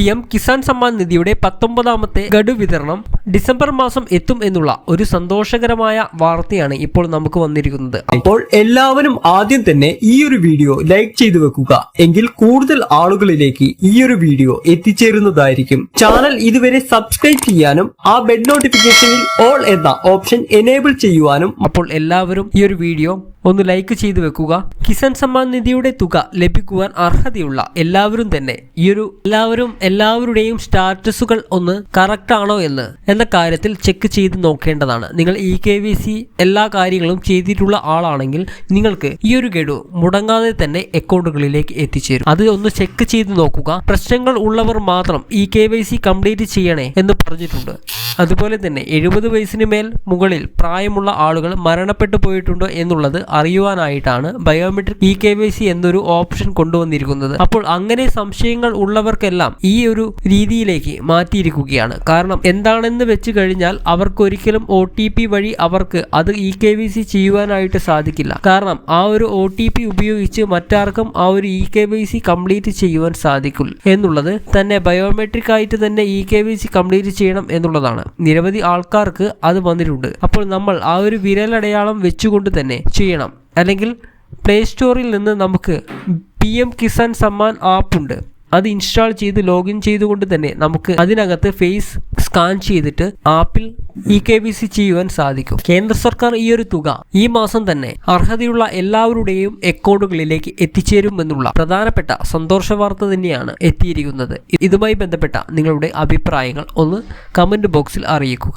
P M Kisan Samman നിധിയുടെ പത്തൊമ്പതാമത്തെ ഗഡു വിതരണം ഡിസംബർ മാസം എത്തും എന്നുള്ള ഒരു സന്തോഷകരമായ വാർത്തയാണ് ഇപ്പോൾ നമുക്ക് വന്നിരിക്കുന്നത്. അപ്പോൾ എല്ലാവരും ആദ്യം തന്നെ ഈ ഒരു വീഡിയോ ലൈക്ക് ചെയ്തു വെക്കുക. എങ്കിൽ കൂടുതൽ ആളുകളിലേക്ക് ഈ ഒരു വീഡിയോ എത്തിച്ചേരുന്നതായിരിക്കും. ചാനൽ ഇതുവരെ സബ്സ്ക്രൈബ് ചെയ്യാനും ആ ബെഡ് നോട്ടിഫിക്കേഷനിൽ ഓൾ എന്ന ഓപ്ഷൻ എനേബിൾ ചെയ്യുവാനും അപ്പോൾ എല്ലാവരും ഈ ഒരു വീഡിയോ ഒന്ന് ലൈക്ക് ചെയ്തു വെക്കുക. കിസാൻ സമ്മാൻ നിധിയുടെ തുക ലഭിക്കുവാൻ അർഹതയുള്ള എല്ലാവരും തന്നെ ഈ ഒരു എല്ലാവരും എല്ലാവരുടെയും സ്റ്റാറ്റസുകൾ ഒന്ന് കറക്റ്റ് ആണോ എന്ന് എന്ന കാര്യത്തിൽ ചെക്ക് ചെയ്ത് നോക്കേണ്ടതാണ്. നിങ്ങൾ ഇ കെ വി സി എല്ലാ കാര്യങ്ങളും ചെയ്തിട്ടുള്ള ആളാണെങ്കിൽ നിങ്ങൾക്ക് ഈ ഒരു ഗഡു മുടങ്ങാതെ തന്നെ അക്കൗണ്ടുകളിലേക്ക് എത്തിച്ചേരും. അത് ഒന്ന് ചെക്ക് ചെയ്ത് നോക്കുക. പ്രശ്നങ്ങൾ ഉള്ളവർ മാത്രം E K Y C complete ചെയ്യണേ എന്ന് പറഞ്ഞിട്ടുണ്ട്. അതുപോലെ തന്നെ എഴുപത് വയസ്സിന് മേൽ മുകളിൽ പ്രായമുള്ള ആളുകൾ മരണപ്പെട്ടു പോയിട്ടുണ്ടോ എന്നുള്ളത് അറിയുവാനായിട്ടാണ് biometric E K Y C എന്നൊരു ഓപ്ഷൻ കൊണ്ടുവന്നിരിക്കുന്നത്. അപ്പോൾ അങ്ങനെ സംശയങ്ങൾ ഉള്ളവർക്കെല്ലാം ഈ ഒരു രീതിയിലേക്ക് മാറ്റിയിരിക്കുകയാണ്. കാരണം എന്താണെന്ന് വെച്ച് കഴിഞ്ഞാൽ അവർക്ക് ഒരിക്കലും ഒ ടി പി വഴി അവർക്ക് അത് ഇ കെ വി സി ചെയ്യുവാനായിട്ട് സാധിക്കില്ല. കാരണം ആ ഒരു ഒ ടി പി ഉപയോഗിച്ച് മറ്റാർക്കും ആ ഒരു E K Y C complete ചെയ്യുവാൻ സാധിക്കും എന്നുള്ളത് തന്നെ ബയോമെട്രിക് ആയിട്ട് തന്നെ E K V C complete ചെയ്യണം എന്നുള്ളതാണ്. നിരവധി ആൾക്കാർക്ക് അത് വന്നിട്ടുണ്ട്. അപ്പോൾ നമ്മൾ ആ ഒരു വിരലടയാളം വെച്ചുകൊണ്ട് തന്നെ ചെയ്യണം. അല്ലെങ്കിൽ പ്ലേ സ്റ്റോറിൽ നിന്ന് നമുക്ക് P M Kisan Samman app ഉണ്ട്. അത് ഇൻസ്റ്റാൾ ചെയ്ത് ലോഗിൻ ചെയ്തുകൊണ്ട് തന്നെ നമുക്ക് അതിനകത്ത് ഫേസ് സ്കാൻ ചെയ്തിട്ട് ആപ്പിൽ ഇ കെ വി സി ചെയ്യുവാൻ സാധിക്കും. കേന്ദ്ര സർക്കാർ ഈ ഒരു തുക ഈ മാസം തന്നെ അർഹതയുള്ള എല്ലാവരുടെയും അക്കൗണ്ടുകളിലേക്ക് എത്തിച്ചേരുമെന്നുള്ള പ്രധാനപ്പെട്ട സന്തോഷ വാർത്ത തന്നെയാണ് എത്തിയിരിക്കുന്നത്. ഇതുമായി ബന്ധപ്പെട്ട നിങ്ങളുടെ അഭിപ്രായങ്ങൾ ഒന്ന് കമന്റ് ബോക്സിൽ അറിയിക്കുക.